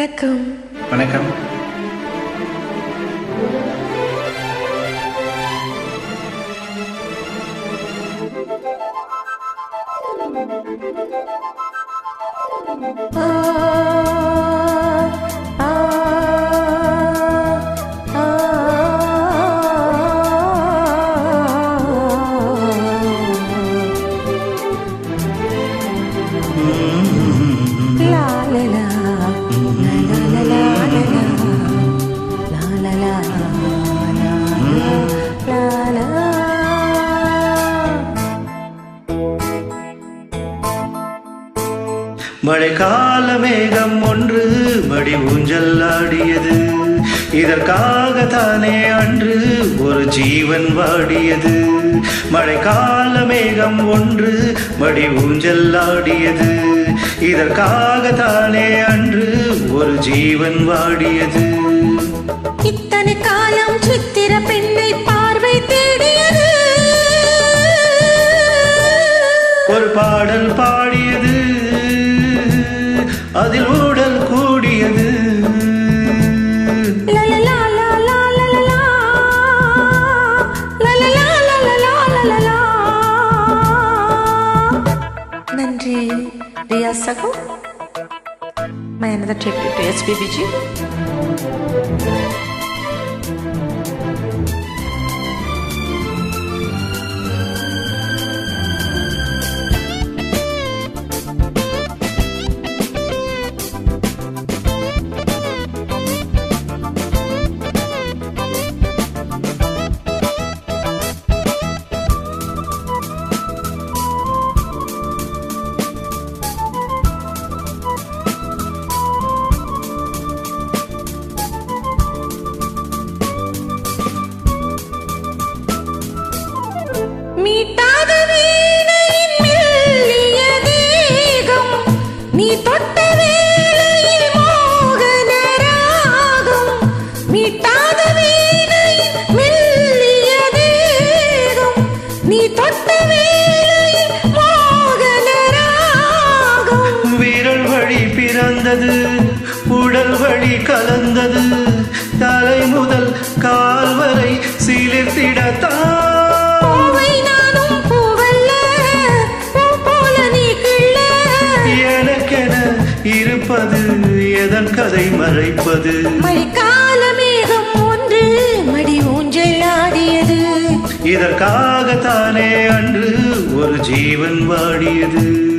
வணக்கம் வணக்கம் ஆ, மழைக்கால மேகம் ஒன்று மடி ஊஞ்சல் ஆடியது இதற்காக தானே அன்று ஒரு ஜீவன் வாடியது. மழைக்கால மேகம் ஒன்று மடி ஊஞ்சல் ஆடியது இதற்காக தானே அன்று ஒரு ஜீவன் வாடியது. இத்தனை காலம் சித்திர பெண்ணை பார்வை தேடியது. ஒரு பாடல் பாடியது. അതിൽ ഉടൽ കൂടിയത് നന്ദി ദിയാ സഖു मैं another trip to SPBG. பிறந்தது உடல் வழி கலந்தது. தலை முதல் கால் வரை சிலிர்த்திடத்தான். இருப்பது எதன் கதை மறைப்பது? மழைக்கால மேகம் ஒன்று மடி ஊஞ்சல் ஆடியது. இதற்காகத்தானே அன்று ஒரு ஜீவன் வாடியது.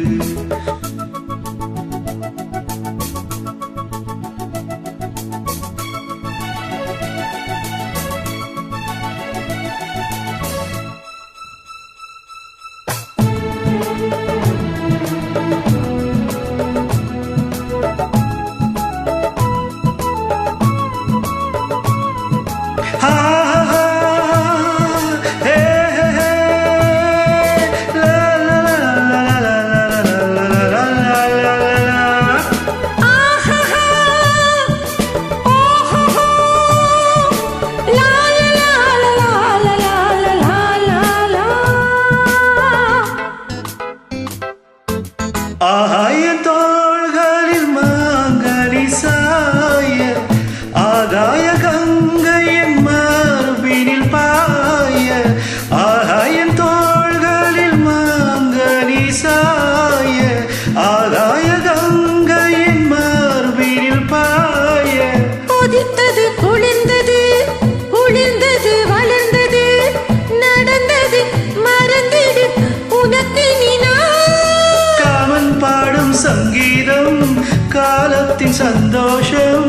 காலத்தின் சந்தோஷம்.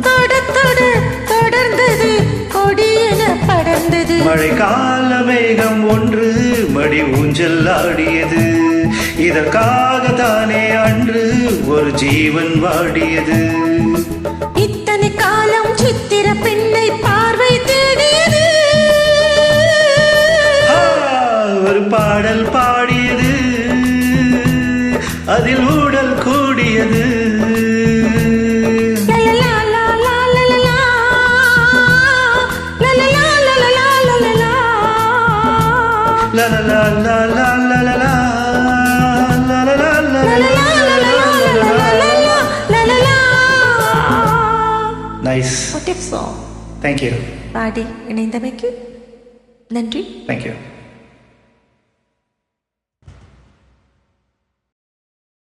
தொட தொட தொடர்ந்தது கொடியென படர்ந்தது. மழைக்கால மேகம் ஒன்று மடி ஊஞ்சல் ஆடியது. இதற்காக தானே அன்று ஒரு ஜீவன் வாடியது. லலலா, லா லலலா, லா லா லா. லலலா, லலலா. நைஸ் தேங்க்யூ பாடி இணைந்தமைக்கு நன்றி தேங்க்யூ